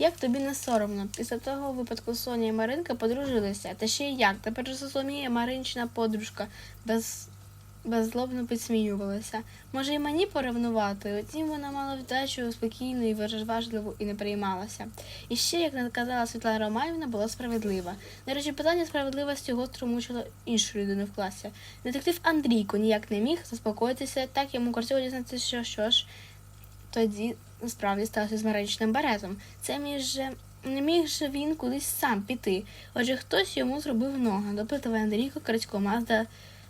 Як тобі не соромно? Після того випадку Соня і Маринка подружилися. Та ще й як? Тепер Соломія Маринчина подружка без... беззлобно підсміювалася. Може, і мені поревнувати? Утім, вона мала вдачу спокійну і важливу і не переймалася. І ще, як наказала Світлана Романівна, була справедлива. До речі, питання справедливості гостро мучило іншу людину в класі. Детектив Андрійко ніяк не міг заспокоїтися, так йому кортіло дізнатися, що, що ж тоді насправді сталося з Маринчиним березом. Це між не міг же він кудись сам піти. Отже, хтось йому зробив ноги. Допитував Андрійко Крадько Мазда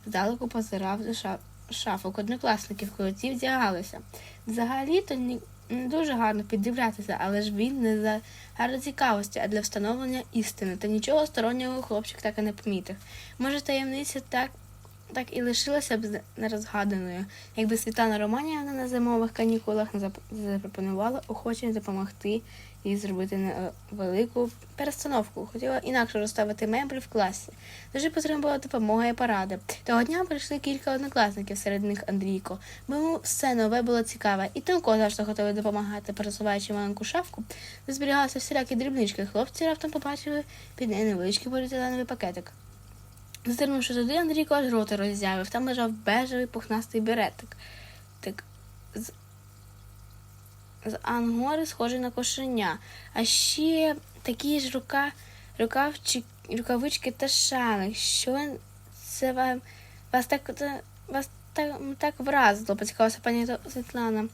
здалеку позирав до ша- шафок однокласників, коли ті вдягалися. Взагалі-то ні. Не дуже гарно піддивлятися, але ж він не за гарної цікавості, а для встановлення істини. Та нічого стороннього хлопчик так і не помітив. Може, таємниця так, так і лишилася б нерозгаданою, якби Світлана Романівна на зимових канікулах запропонувала охоче допомогти їй зробити невелику перестановку. Хотіла інакше розставити меблі в класі. Дуже потребувала допомога і поради. Того дня прийшли кілька однокласників, серед них Андрійко, бо йому все нове було цікаве, і Тимко завжди готовий допомагати, пересуваючи маленьку шафку, де зберігалися всілякі дрібнички. Хлопці раптом побачили під нею невеличкий поліетиленовий пакетик. Зазирнувши туди, Андрійко аж роти роззявив. Там лежав бежевий пухнастий беретик. Так, з, з ангори схожий на кошеня. А ще такі ж рука, рукавчик, рукавички та шалик. Що це вам вас так вас так, так вразило, поцікавилася пані Світлана.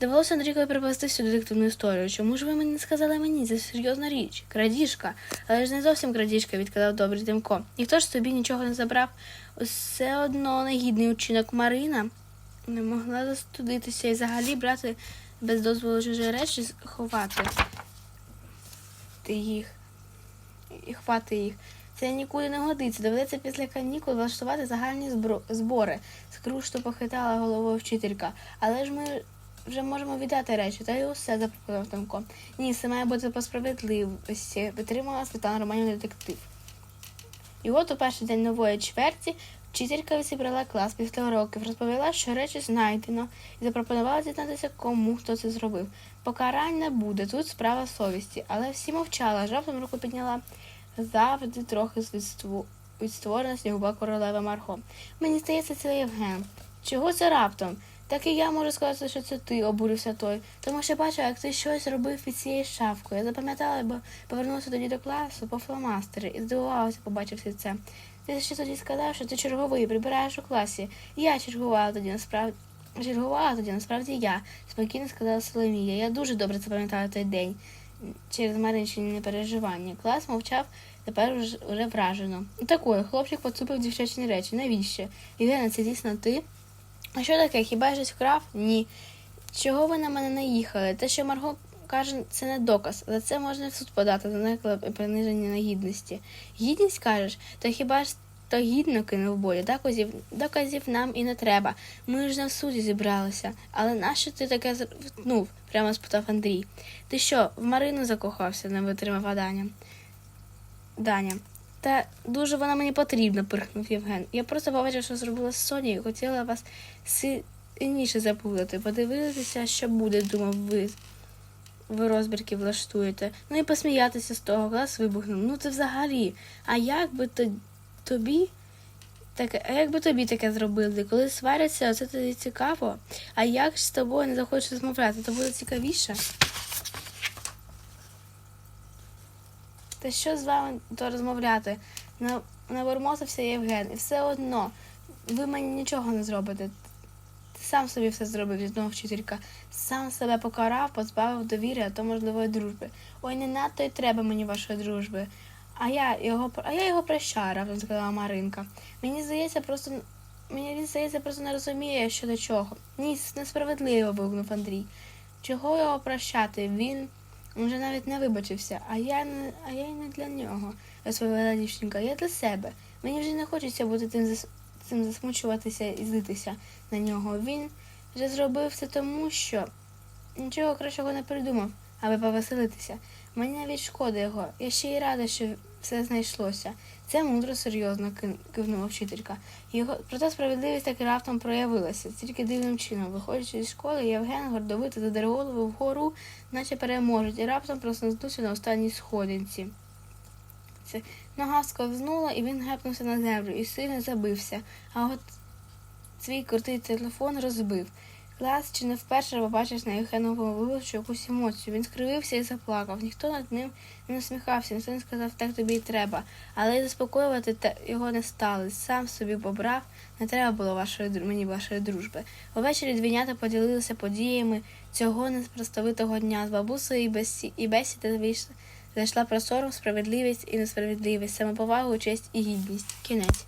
Довелося Андрійкові привезти всю детективну історію. Чому ж ви мені не сказали мені? Це серйозна річ. Крадіжка. Але ж не зовсім крадіжка, відказав добрий Тимко. Ніхто ж собі нічого не забрав. Все одно негідний учинок Марина не могла застудитися і взагалі брати без дозволу чужі речі ховати ти їх і хвати їх. Це нікуди не годиться. Доведеться після канікул влаштувати загальні збори. Скрушно похитала головою вчителька. Але ж ми вже можемо віддати речі, та й усе запропонував Тимко. Ні, це має бути по справедливості, підтримала Світлана Романівна детектив. І от у перший день нової чверті вчителька зібрала клас після уроків, розповіла, що речі знайдено, і запропонувала дізнатися, кому хто це зробив. Покарань не буде, тут справа совісті. Але всі мовчали, аж раптом руку підняла завжди трохи відстворена снігова королева Марго. Мені здається, це Євген. Чого це раптом? Так і я можу сказати, що це ти, обурився той. Тому що бачив, як ти щось робив під цією шафкою. Я запам'ятала, бо повернувся тоді до класу по фломастери і здивувалася, побачивши це. Ти ще тоді сказав, що ти черговий, прибираєш у класі. Я чергувала тоді насправді. Чергувала тоді, насправді я, спокійно сказала Соломія. Я дуже добре запам'ятала той день через Маринчині непереживання. Клас мовчав тепер уже, вражено. Такою, хлопчик поцупив дівчачні речі. Навіщо? Євгена, це дійсно ти? А що таке? Хіба я щось вкрав? Ні. Чого ви на мене наїхали? Те, що Марго каже, це не доказ. За це можна в суд подати за наклеп приниження на гідності. Гідність кажеш? То хіба ж то гідно кинув бою? Доказів, доказів нам і не треба. Ми ж в суді зібралися. Але нащо ти таке звернув? прямо спитав Андрій. Ти що, в Марину закохався, не витримав Аданя. Даня. Та дуже вона мені потрібна, пирхнув Євген. Я просто побачив, що зробила з Сонією, хотіла вас сильніше запутати, подивитися, що буде, думав ви. Ви розбірки влаштуєте. Ну і посміятися з того, клас вибухнув. Ну це взагалі. А як би то, тобі таке, а як би тобі таке зробили? Коли сваряться, це тобі цікаво. А як ж з тобою не захочеш розмовляти, то буде цікавіше. Та що з вами то розмовляти? На- Навормозився Євген, і все одно ви мені нічого не зробите. Ти сам собі все зробив, відновила вчителька. Сам себе покарав, позбавив довіри, а то можливої дружби. Ой, не надто й треба мені вашої дружби. А я його а я його прощаю, раптом сказала Маринка. Мені здається, просто мені здається, просто не розуміє, що до чого. Ні, несправедливо, вигукнув Андрій. Чого його прощати? Він вже навіть не вибачився, а я не а я й не для нього, розповіла дівчинка. Я для себе. Мені вже не хочеться бути тим зас, цим засмучуватися і злитися на нього. Він вже зробив це тому, що нічого кращого не придумав, аби повеселитися. Мені навіть шкода його. Я ще й рада, що все знайшлося. Це мудро серйозно кивнула вчителька. Його проте справедливість таки раптом проявилася, тільки дивним чином. Виходячи зі школи, Євген гордовито задер голову вгору, наче переможуть, і раптом проснувся на останній сходинці. Це нога сковзнула, і він гепнувся на землю і сильно забився. А от свій крутий телефон розбив. Клас чи не вперше побачиш на Євгеновому вилучу якусь емоцію. Він скривився і заплакав. Ніхто над ним не насміхався, ніхто не сказав, так тобі і треба. Але й заспокоювати його не стали. Сам собі побрав, не треба було вашої мені вашої дружби. Увечері двійнята поділилися подіями цього неспростовитого дня. З бабусею і бесі- і бесіда вийшла. Зайшла про сором, справедливість і несправедливість, самоповагу, честь і гідність. Кінець.